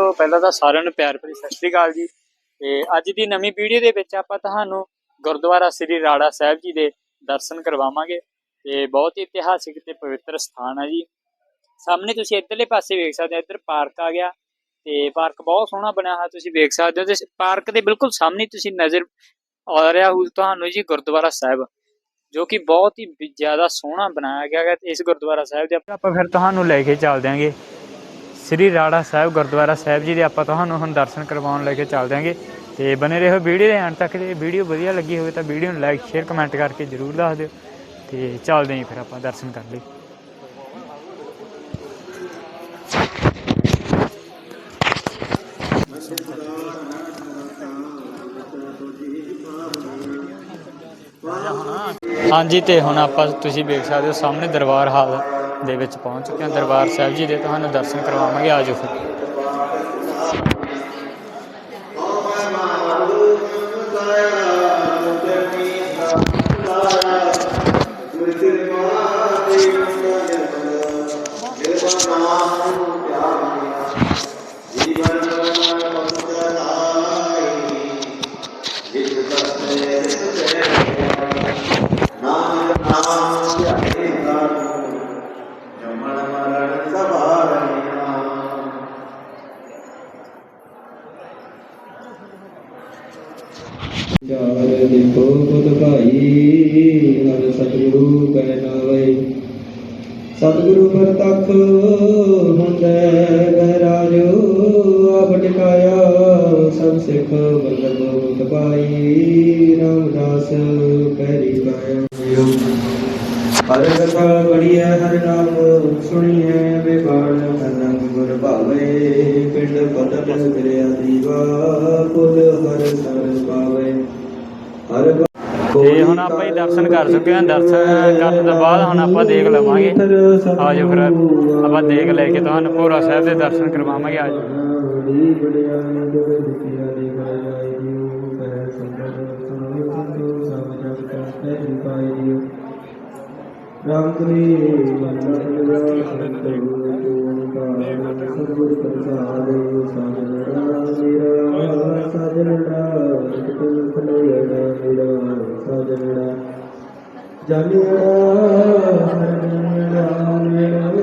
ਤੋਂ ਪਹਿਲਾਂ ਤਾਂ ਸਾਰਿਆਂ ਨੂੰ ਪਿਆਰ ਭਰੀ ਸਤਿ ਸ਼੍ਰੀ ਅਕਾਲ ਜੀ। ਤੇ ਅੱਜ ਦੀ ਨਵੀਂ ਵੀਡੀਓ ਦੇ ਵਿੱਚ ਆਪਾਂ ਤੁਹਾਨੂੰ ਗੁਰਦੁਆਰਾ ਸ੍ਰੀ ਰਾੜਾ ਸਾਹਿਬ ਜੀ ਦੇ ਦਰਸ਼ਨ ਕਰਵਾਵਾਂਗੇ। ਤੇ ਬਹੁਤ ਹੀ ਇਤਿਹਾਸਿਕ ਤੇ ਪਵਿੱਤਰ ਸਥਾਨ ਹੈ ਜੀ। ਸਾਹਮਣੇ ਤੁਸੀਂ ਇੱਧਰਲੇ ਪਾਸੇ ਵੇਖ ਸਕਦੇ ਹੋ, ਇੱਧਰ ਪਾਰਕ ਆ ਗਿਆ। ਤੇ ਪਾਰਕ ਬਹੁਤ ਸੋਹਣਾ ਬਣਿਆ ਹੋਇਆ, ਤੁਸੀਂ ਵੇਖ ਸਕਦੇ ਹੋ। ਤੇ ਪਾਰਕ ਦੇ ਬਿਲਕੁਲ ਸਾਹਮਣੇ ਤੁਸੀਂ ਨਜ਼ਰ ਆ ਰਿਹਾ ਹੋਊ ਤੁਹਾਨੂੰ ਜੀ ਗੁਰਦੁਆਰਾ ਸਾਹਿਬ, ਜੋ ਕਿ ਬਹੁਤ ਹੀ ਜ਼ਿਆਦਾ ਸੋਹਣਾ ਬਣਾਇਆ ਗਿਆ ਹੈ ਤੇ ਇਸ ਗੁਰਦੁਆਰਾ ਸਾਹਿਬ ਦੇ। ਆਪਾਂ ਫਿਰ ਤੁਹਾਨੂੰ ਲੈ ਕੇ ਚੱਲ ਦਿਆਂਗੇ ਸ੍ਰੀ ਰਾੜਾ ਸਾਹਿਬ ਗੁਰਦੁਆਰਾ ਸਾਹਿਬ ਜੀ ਦੇ ਆਪਾਂ ਤੁਹਾਨੂੰ ਹੁਣ ਦਰਸ਼ਨ ਕਰਵਾਉਣ ਲੈ ਕੇ ਚੱਲ ਦਿਆਂਗੇ ਤੇ ਬਨੇ ਰਹੋ ਵੀਡੀਓ ਦੇ ਐਂਡ ਤੱਕ ਜੇ ਵੀਡੀਓ ਵਧੀਆ ਲੱਗੀ ਹੋਵੇ ਤਾਂ ਵੀਡੀਓ ਨੂੰ ਲਾਈਕ, ਸ਼ੇਅਰ, ਕਮੈਂਟ ਕਰਕੇ ਜਰੂਰ ਦੱਸ ਦਿਓ। ਤੇ ਚੱਲਦੇ ਹਾਂ ਫਿਰ ਆਪਾਂ ਦਰਸ਼ਨ ਕਰ ਲਈ। ਹਾਂਜੀ, ਤੇ ਹੁਣ ਆਪਾਂ ਤੁਸੀਂ ਵੇਖ ਸਕਦੇ ਹੋ ਸਾਹਮਣੇ ਦਰਬਾਰ ਹਾਲ। ਦੇ ਵਿੱਚ ਪਹੁੰਚ ਚੁੱਕੇ ਹਾਂ। ਦਰਬਾਰ ਸਾਹਿਬ ਜੀ ਦੇ ਤੁਹਾਨੂੰ ਦਰਸ਼ਨ ਕਰਵਾਵਾਂਗੇ। ਆਜੋ ਫਿਰ। ਚਾਰ ਦੇਖੋ ਬੁਧ ਭਾਈ ਹਰ ਸਤਿਗੁਰੂ ਕਹਿ ਨਾਵੇ ਸਤਿਗੁਰੂ ਪ੍ਰਤੱਖ ਹੁੰਦੈ ਗਹਿਰਾਜੋ ਆਪ ਟਿਕਾਇਆ ਸਭ ਸਿੱਖ ਵਲਬ ਮੁਖ ਪਾਈ। ਰਾਮਦਾਸ ਕਹਿਰੀ ਕਾਇਆ ਹਰ ਕਥਾ ਬੜੀਐ ਹਰ ਨਾਮ ਸੁਣੀਐ ਵਿਵਾਣ ਕਰੰਗ ਗੁਰ ਭਾਵੇ। ਪਿੰਡ ਪਤਨ ਕਰਿਆ ਦੀਵਾ ਆਪਾਂ ਹੀ ਦਰਸ਼ਨ ਕਰ ਚੁੱਕੇ ਹਾਂ ਦਰਸ਼ਨ ਕਰਨ ਤੋਂ ਬਾਅਦ ਹੁਣ ਆਪਾਂ ਦੇਖ ਲਵਾਂਗੇ ਆਜੋ ਫਿਰ ਆਪਾਂ ਦੇਖ ਲੈ ਕੇ ਤੁਹਾਨੂੰ ਭੋਰਾ ਸਾਹਿਬ ਦੇ ਦਰਸ਼ਨ ਕਰਵਾਵਾਂਗੇ ਆਜੋ ਬੜੀ ਬੜਿਆਈ ਦੁਖ ਦੁਖੀਆ ਦੇ ਬੜਾਈ ਦਿਓ ਕਹਿ ਸੰਗਤ ਸੁਣੋ ਸੰਤੋ ਸਭ ਜਗ ਕਾ ਕਹਿ ਪਾਈ ਦਿਓ ਰਾਮ ਕਰੀ ਮਨ ਲਗਾ ਸੰਤੋ ਓੰਕਾਰ ਸਤਿਗੁਰ ਪ੍ਰਸਾਦ ਸਾਜਨ ਰਾਮ ਮੇਰਾ ਸਾਜਨ ਰਾਮ ਕਿਤਨ ਖਲੋੜਾ ਮੇਰਾ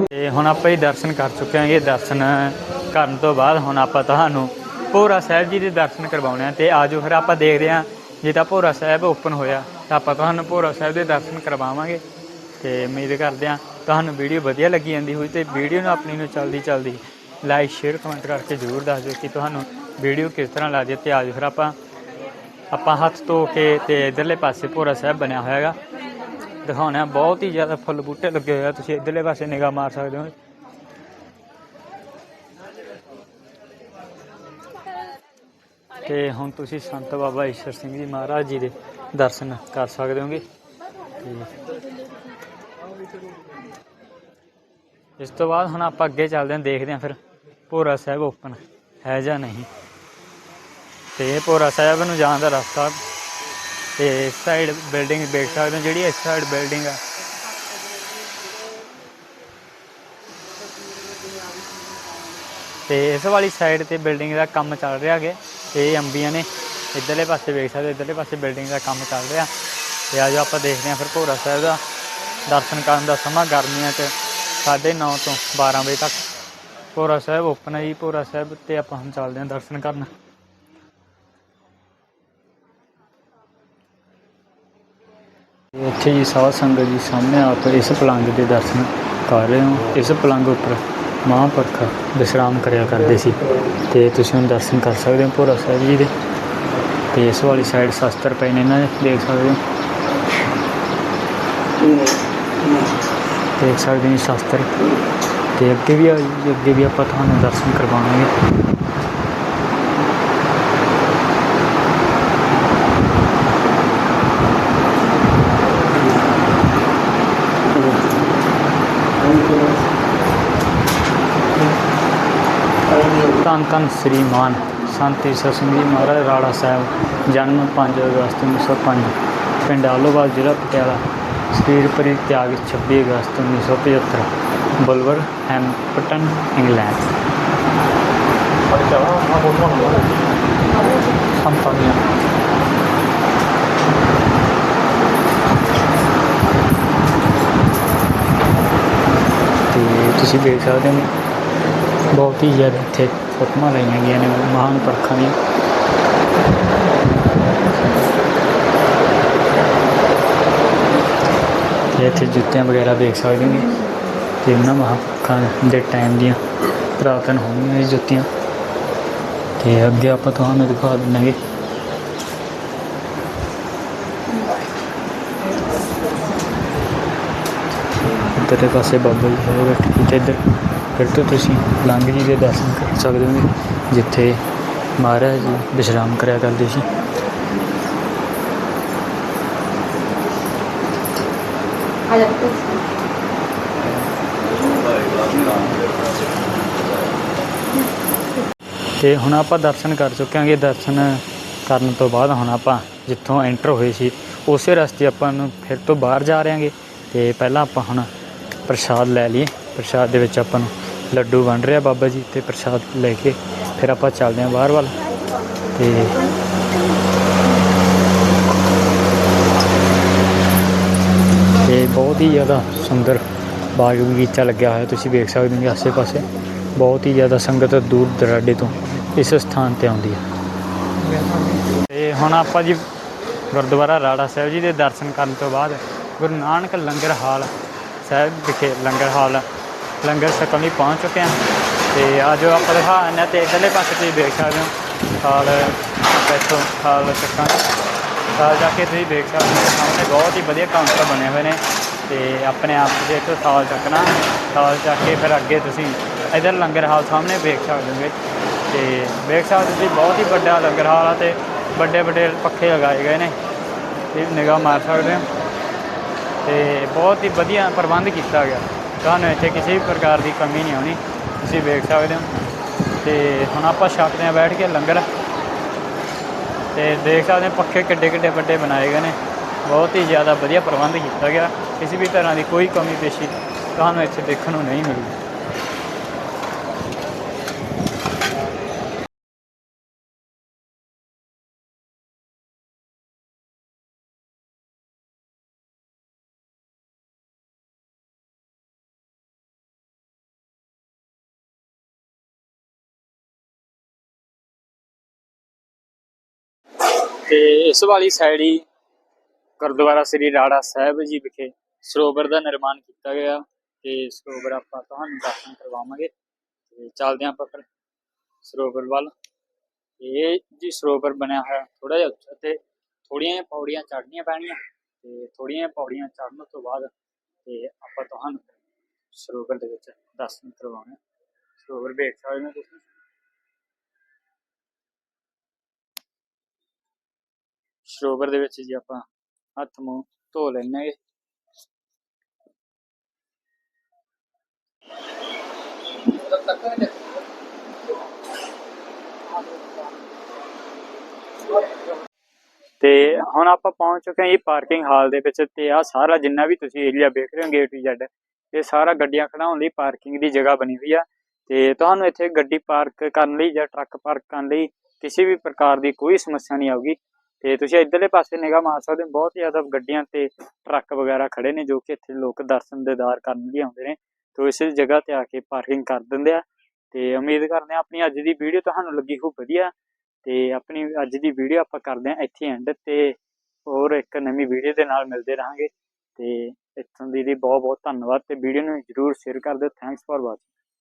ਤੇ ਹੁਣ ਆਪਾਂ ਹੀ ਦਰਸ਼ਨ ਕਰ ਚੁੱਕੇ ਹਾਂਗੇ। ਦਰਸ਼ਨ ਕਰਨ ਤੋਂ ਬਾਅਦ ਹੁਣ ਆਪਾਂ ਤੁਹਾਨੂੰ ਭੋਰਾ ਸਾਹਿਬ ਜੀ ਦੇ ਦਰਸ਼ਨ ਕਰਵਾਉਣੇ ਆ ਤੇ ਆਜੋ ਫਿਰ ਆਪਾਂ ਦੇਖਦੇ ਹਾਂ, ਜੇ ਤਾਂ ਭੋਰਾ ਸਾਹਿਬ ਓਪਨ ਹੋਇਆ, ਤਾਂ ਆਪਾਂ ਤੁਹਾਨੂੰ ਭੋਰਾ ਸਾਹਿਬ ਦੇ ਦਰਸ਼ਨ ਕਰਵਾਵਾਂਗੇ। ਤੇ ਉਮੀਦ ਕਰਦੇ ਹਾਂ ਤੁਹਾਨੂੰ ਵੀਡੀਓ ਵਧੀਆ ਲੱਗੀ ਜਾਂਦੀ ਹੋਈ ਤੇ ਵੀਡੀਓ ਨੂੰ ਆਪਣੀ ਨੂੰ ਚਲਦੀ ਚਲਦੀ ਲਾਈਕ ਸ਼ੇਅਰ ਕਮੈਂਟ ਕਰਕੇ ਜ਼ਰੂਰ ਦੱਸ ਦਿਓ ਕਿ ਤੁਹਾਨੂੰ ਵੀਡੀਓ ਕਿਸ ਤਰ੍ਹਾਂ ਲੱਗਦੀ ਹੈ ਤੇ ਆਜੋ ਫਿਰ ਆਪਾਂ ਆਪਾਂ ਹੱਥ ਧੋ ਕੇ ਤੇ ਇਧਰਲੇ ਪਾਸੇ ਭੋਰਾ ਸਾਹਿਬ ਬਣਿਆ ਹੋਇਆ ਹੈਗਾ ਦਿਖਾਉਣਾ ਬਹੁਤ ਹੀ ਜ਼ਿਆਦਾ ਫੁੱਲ ਬੂਟੇ ਲੱਗੇ ਹੋਏ ਆ, ਤੁਸੀਂ ਇਧਰਲੇ ਪਾਸੇ ਨਿਗਾਹ ਮਾਰ ਸਕਦੇ ਹੋ। ਤੇ ਹੁਣ ਤੁਸੀਂ ਸੰਤ ਬਾਬਾ ਈਸ਼ਰ ਸਿੰਘ ਜੀ ਮਹਾਰਾਜ ਜੀ ਦੇ ਦਰਸ਼ਨ ਕਰ ਸਕਦੇ ਹੋਗੇ। ਇਸ ਤੋਂ ਬਾਅਦ ਹੁਣ ਆਪਾਂ ਅੱਗੇ ਚੱਲਦੇ ਹਾਂ, ਦੇਖਦੇ ਹਾਂ ਫਿਰ ਭੋਰਾ ਸਾਹਿਬ ਓਪਨ ਹੈ ਜਾਂ ਨਹੀਂ। ਤੇ ਇਹ ਭੋਰਾ ਸਾਹਿਬ ਨੂੰ ਜਾਣ ਦਾ ਰਸਤਾ ਤੇ ਇਸ ਸਾਈਡ ਬਿਲਡਿੰਗ ਦੇਖ ਸਕਦੇ ਹੋ, ਜਿਹੜੀ ਇਸ ਸਾਈਡ ਬਿਲਡਿੰਗ ਆ। ਤੇ ਇਸ ਵਾਲੀ ਸਾਈਡ ਤੇ ਬਿਲਡਿੰਗ ਦਾ ਕੰਮ ਚੱਲ ਰਿਹਾ ਹੈ ਇਹ ਅੰਬੀਆਂ ਨੇ ਇਧਰਲੇ ਪਾਸੇ ਵੇਖ ਸਕਦੇ ਹੋ, ਇਧਰਲੇ ਪਾਸੇ ਬਿਲਡਿੰਗ ਦਾ ਕੰਮ ਚੱਲ ਰਿਹਾ। ਤੇ ਆਜੋ ਆਪਾਂ ਦੇਖਦੇ ਹਾਂ ਫਿਰ ਭੋਰਾ ਸਾਹਿਬ ਦਾ ਦਰਸ਼ਨ ਕਰਨ ਦਾ ਸਮਾਂ। ਗਰਮੀਆਂ 'ਚ 9:30 ਤੋਂ 12 ਵਜੇ ਤੱਕ ਭੋਰਾ ਸਾਹਿਬ ਓਪਨ ਹੈ ਜੀ। ਭੋਰਾ ਸਾਹਿਬ ਤੇ ਆਪਾਂ ਹੁਣ ਚੱਲਦੇ ਹਾਂ ਦਰਸ਼ਨ ਕਰਨ। ਇੱਥੇ ਜੀ ਸਾਧ ਸੰਗਤ ਜੀ ਸਾਹਮਣੇ ਆ ਕੇ ਇਸ ਪਲੰਗ ਦੇ ਦਰਸ਼ਨ ਕਰ ਰਹੇ ਹੋ। ਇਸ ਪਲੰਗ ਉੱਪਰ ਮਹਾਂਪੁਰਖ ਵਿਸ਼ਰਾਮ ਕਰਿਆ ਕਰਦੇ ਸੀ। ਤੇ ਤੁਸੀਂ ਹੁਣ ਦਰਸ਼ਨ ਕਰ ਸਕਦੇ ਹੋ ਭੋਰਾ ਸਾਹਿਬ ਜੀ ਦੇ। ਤੇ ਇਸ ਵਾਲੀ ਸਾਈਡ ਸ਼ਸਤਰ ਪਏ ਨੇ ਇਹਨਾਂ ਦੇ ਦੇਖ ਸਕਦੇ ਹੋ। ਦੇਖ ਸਕਦੇ ਹੋ ਸ਼ਸਤਰ। ਤੇ ਅੱਗੇ ਵੀ ਆ ਜੀ, ਅੱਗੇ ਵੀ ਆਪਾਂ ਤੁਹਾਨੂੰ ਦਰਸ਼ਨ ਕਰਵਾਵਾਂਗੇ। ਧੰਨ ਧੰਨ ਸ੍ਰੀ ਮਾਨ ਸੰਤ ਈਸਰ ਸਿੰਘ ਜੀ ਮਹਾਰਾਜ, ਰਾੜਾ ਸਾਹਿਬ, ਜਨਮ 5 ਅਗਸਤ 1905 ਪਿੰਡ ਆਲੋਵਾਲ, ਜ਼ਿਲ੍ਹਾ ਪਟਿਆਲਾ, ਸਰੀਰ ਪਰਿਤਿਆਗ 26 ਅਗਸਤ 1975 ਬੁਲਵਰ, ਹੈਮਪਟਨ, ਇੰਗਲੈਂਡ। ਸੰਤਾਂ ਤੇ ਤੁਸੀਂ ਦੇਖ ਸਕਦੇ ਹੋ ਬਹੁਤ ਹੀ ਜ਼ਿਆਦਾ ਇੱਥੇ ਫੋਟੋਆਂ ਲਈਆਂ ਗਈਆਂ ਨੇ ਮਹਾਨ ਪੁਰਖਾਂ ਦੀਆਂ ਤੇ ਇੱਥੇ ਜੁੱਤੀਆਂ ਵਗੈਰਾ ਦੇਖ ਸਕਦੇ ਹੋ ਤੇ ਉਹਨਾਂ ਮਹਾਂਪੁਰਖਾਂ ਦੇ ਟਾਈਮ ਦੀਆਂ ਪੁਰਾਤਨ ਹੋਣਗੀਆਂ ਇਹ ਜੁੱਤੀਆਂ ਤੇ ਅੱਗੇ ਆਪਾਂ ਤੁਹਾਨੂੰ ਦਿਖਾ ਦਿੰਨਾਂਗੇ ਇੱਧਰਲੇ ਪਾਸੇ ਬਾਬਾ ਜੀ ਹੈ ਬੈਠੇ ਤੇ ਇੱਧਰ ਫਿਰ ਤੋਂ ਤੁਸੀਂ ਲੰਘ ਜੀ ਦੇ ਦਰਸ਼ਨ ਕਰ ਸਕਦੇ ਹੋ ਜਿੱਥੇ ਮਹਾਰਾਜ ਜੀ ਵਿਸ਼ਰਾਮ ਕਰਿਆ ਕਰਦੇ ਸੀ। ਆ ਤੇ ਹੁਣ ਆਪਾਂ ਦਰਸ਼ਨ ਕਰ ਚੁੱਕਾਂਗੇ ਦਰਸ਼ਨ ਕਰਨ ਤੋਂ ਬਾਅਦ ਹੁਣ ਆਪਾਂ ਜਿੱਥੋਂ ਐਂਟਰ ਹੋਏ ਸੀ, ਉਸੇ ਰਸਤੇ ਆਪਾਂ ਨੂੰ ਫਿਰ ਤੋਂ ਬਾਹਰ ਜਾ ਰਹੇ ਹਾਂਗੇ। ਤੇ ਪਹਿਲਾਂ ਆਪਾਂ ਹੁਣ ਪ੍ਰਸ਼ਾਦ ਲੈ ਲਈਏ। ਪ੍ਰਸ਼ਾਦ ਦੇ ਵਿੱਚ ਆਪਾਂ ਨੂੰ ਲੱਡੂ ਵੰਡ ਰਿਹਾ ਬਾਬਾ ਜੀ ਤੇ ਪ੍ਰਸ਼ਾਦ ਲੈ ਕੇ, ਫਿਰ ਆਪਾਂ ਚੱਲਦੇ ਹਾਂ ਬਾਹਰ ਵੱਲ ਤੇ ਤੇ ਬਹੁਤ ਹੀ ਜ਼ਿਆਦਾ ਸੁੰਦਰ ਬਾਗ ਬਗੀਚਾ ਲੱਗਿਆ ਹੋਇਆ, ਤੁਸੀਂ ਵੇਖ ਸਕਦੇ ਹੋ ਕਿ ਆਸੇ-ਪਾਸੇ। ਬਹੁਤ ਹੀ ਜ਼ਿਆਦਾ ਸੰਗਤ ਦੂਰ ਦਰਾਡੇ ਤੋਂ ਇਸ ਸਥਾਨ ਤੇ ਆਉਂਦੀ ਹੈ। ਤੇ ਹੁਣ ਆਪਾਂ ਜੀ ਗੁਰਦੁਆਰਾ ਰਾੜਾ ਸਾਹਿਬ ਜੀ ਦੇ ਦਰਸ਼ਨ ਕਰਨ ਤੋਂ ਬਾਅਦ ਗੁਰੂ ਨਾਨਕ ਲੰਗਰ ਹਾਲ ਸਾਹਿਬ ਵਿਖੇ ਲੰਗਰ ਹਾਲ ਲੰਗਰ ਛਕਣ ਲਈ ਪਹੁੰਚ ਚੁੱਕੇ ਹਾਂ। ਤੇ ਅੱਜ ਆਪਾਂ ਦਿਖਾ ਦਿੰਦੇ ਹਾਂ ਤੇ ਇਧਰਲੇ ਪਾਸੇ ਤੁਸੀਂ ਦੇਖ ਸਕਦੇ ਹੋ, ਹਾਲ ਆਪਾਂ ਇੱਥੋਂ ਹਾਲ ਚੱਕਾਂਗੇ। ਸਾਲ ਜਾ ਕੇ ਤੁਸੀਂ ਦੇਖ ਸਕਦੇ ਹੋ ਸਾਹਮਣੇ ਬਹੁਤ ਹੀ ਵਧੀਆ ਕਾਊਂਟਰ ਬਣੇ ਹੋਏ ਨੇ ਤੇ ਆਪਣੇ ਆਪ ਦੇ ਇੱਥੋਂ ਸਾਲ ਚੱਕਣਾ। ਸਾਲ ਚੱਕ ਕੇ ਫਿਰ ਅੱਗੇ ਤੁਸੀਂ ਇਧਰ ਲੰਗਰ ਹਾਲ ਸਾਹਮਣੇ ਵੇਖ ਸਕਦੇ ਹੋਗੇ। ਤੇ ਵੇਖ ਸਕਦੇ ਤੁਸੀਂ ਬਹੁਤ ਹੀ ਵੱਡਾ ਲੰਗਰ ਹਾਲ ਆ ਤੇ ਵੱਡੇ ਵੱਡੇ ਪੱਖੇ ਲਗਾਏ ਗਏ ਨੇ। ਤੇ ਨਿਗਾਹ ਮਾਰ ਸਕਦੇ ਹੋ। ਤੇ ਬਹੁਤ ਹੀ ਵਧੀਆ ਪ੍ਰਬੰਧ ਕੀਤਾ ਗਿਆ। ਤੁਹਾਨੂੰ ਇੱਥੇ ਕਿਸੇ ਵੀ ਪ੍ਰਕਾਰ ਦੀ ਕਮੀ ਨਹੀਂ ਆਉਣੀ, ਤੁਸੀਂ ਵੇਖ ਸਕਦੇ ਹੋ। ਤੇ ਹੁਣ ਆਪਾਂ ਛਕਦੇ ਹਾਂ ਬੈਠ ਕੇ ਲੰਗਰ। ਤੇ ਦੇਖ ਸਕਦੇ ਹੋ ਪੱਖੇ ਕਿੱਡੇ ਕਿੱਡੇ ਵੱਡੇ ਬਣਾਏ ਗਏ ਨੇ। ਬਹੁਤ ਹੀ ਜ਼ਿਆਦਾ ਵਧੀਆ ਪ੍ਰਬੰਧ ਕੀਤਾ ਗਿਆ। ਕਿਸੇ ਵੀ ਤਰ੍ਹਾਂ ਦੀ ਕੋਈ ਕਮੀ ਪੇਸ਼ੀ ਤੁਹਾਨੂੰ ਇੱਥੇ ਦੇਖਣ ਨੂੰ ਨਹੀਂ ਮਿਲੂ ਤੇ ਇਸ ਵਾਲੀ ਸਾਈਡ ਹੀ ਗੁਰਦੁਆਰਾ ਸ੍ਰੀ ਰਾੜਾ ਸਾਹਿਬ ਜੀ ਵਿਖੇ ਸਰੋਵਰ ਦਾ ਨਿਰਮਾਣ ਕੀਤਾ ਗਿਆ ਤੇ ਸਰੋਵਰ ਆਪਾਂ ਤੁਹਾਨੂੰ ਦਰਸ਼ਨ ਕਰਵਾਵਾਂਗੇ ਤੇ ਚੱਲਦੇ ਹਾਂ ਆਪਾਂ ਫਿਰ ਸਰੋਵਰ ਵੱਲ। ਇਹ ਜੀ ਸਰੋਵਰ ਬਣਿਆ ਹੋਇਆ ਥੋੜਾ ਜਿਹਾ ਉੱਚਾ ਤੇ ਥੋੜੀਆਂ ਜਿਹੀਆਂ ਪੌੜੀਆਂ ਚੜ੍ਹਨੀਆਂ ਪੈਣੀਆਂ ਤੇ ਥੋੜੀਆਂ ਜਿਹੀਆਂ ਪੌੜੀਆਂ ਚੜ੍ਹਨ ਤੋਂ ਬਾਅਦ ਤੇ ਆਪਾਂ ਤੁਹਾਨੂੰ ਸਰੋਵਰ ਦੇ ਵਿੱਚ ਦਰਸ਼ਨ ਕਰਵਾਉਣੇ ਸਰੋਵਰ ਵੇਖ ਸਕਦੇ ਹੋ ਤੁਸੀਂ? ਸਰੋਵਰ ਦੇ ਵਿੱਚ ਜੀ ਆਪਾਂ ਹੱਥ ਮੂੰਹ ਧੋ ਲੈਣੇ ਤੇ ਹੁਣ ਆਪਾਂ ਪਹੁੰਚ ਚੁੱਕੇ ਹਾਂ ਜੀ ਪਾਰਕਿੰਗ ਹਾਲ ਦੇ ਵਿੱਚ ਤੇ ਆ ਸਾਰਾ ਜਿੰਨਾ ਵੀ ਤੁਸੀਂ ਏਰੀਆ ਵੇਖ ਰਹੇ ਹੋ ਗੇਟ ਟੂ ਜ਼ੈਡ ਇਹ ਸਾਰਾ ਗੱਡੀਆਂ ਖੜਾਉਣ ਲਈ ਪਾਰਕਿੰਗ ਦੀ ਜਗ੍ਹਾ ਬਣੀ ਹੋਈ ਆ। ਤੇ ਤੁਹਾਨੂੰ ਇੱਥੇ ਗੱਡੀ ਪਾਰਕ ਕਰਨ ਲਈ ਜਾਂ ਟਰੱਕ ਪਾਰਕ ਕਰਨ ਲਈ ਕਿਸੇ ਵੀ ਪ੍ਰਕਾਰ ਦੀ ਕੋਈ ਸਮੱਸਿਆ ਨਹੀਂ ਆਊਗੀ। ਤੇ ਤੁਸੀਂ ਇੱਧਰਲੇ ਪਾਸੇ ਨਿਗਾਹ ਮਾਰ ਸਕਦੇ ਹੋ, ਬਹੁਤ ਜ਼ਿਆਦਾ ਗੱਡੀਆਂ ਤੇ ਟਰੱਕ ਵਗੈਰਾ ਖੜੇ ਨੇ ਜੋ ਕਿ ਇੱਥੇ ਲੋਕ ਦਰਸ਼ਨ ਦੇਦਾਰ ਕਰਨ ਲਈ ਆਉਂਦੇ ਨੇ, ਤੇ ਇਸ ਜਗ੍ਹਾ ਤੇ ਆ ਕੇ ਪਾਰਕਿੰਗ ਕਰ ਦਿੰਦੇ ਆ। ਤੇ ਉਮੀਦ ਕਰਦੇ ਆ ਆਪਣੀ ਅੱਜ ਦੀ ਵੀਡੀਓ ਤੁਹਾਨੂੰ ਲੱਗੀ ਹੋ ਵਧੀਆ, ਤੇ ਆਪਣੀ ਅੱਜ ਦੀ ਵੀਡੀਓ ਆਪਾਂ ਕਰਦੇ ਆ ਇੱਥੇ ਐਂਡ ਤੇ ਹੋਰ ਇੱਕ ਨਵੀਂ ਵੀਡੀਓ ਦੇ ਨਾਲ ਮਿਲਦੇ ਰਹਾਂਗੇ। ਤੇ ਇੱਥੋਂ ਦੀ ਬਹੁਤ ਬਹੁਤ ਧੰਨਵਾਦ, ਤੇ ਵੀਡੀਓ ਨੂੰ ਜਰੂਰ ਸ਼ੇਅਰ ਕਰ ਦਿਓ। Thanks for watching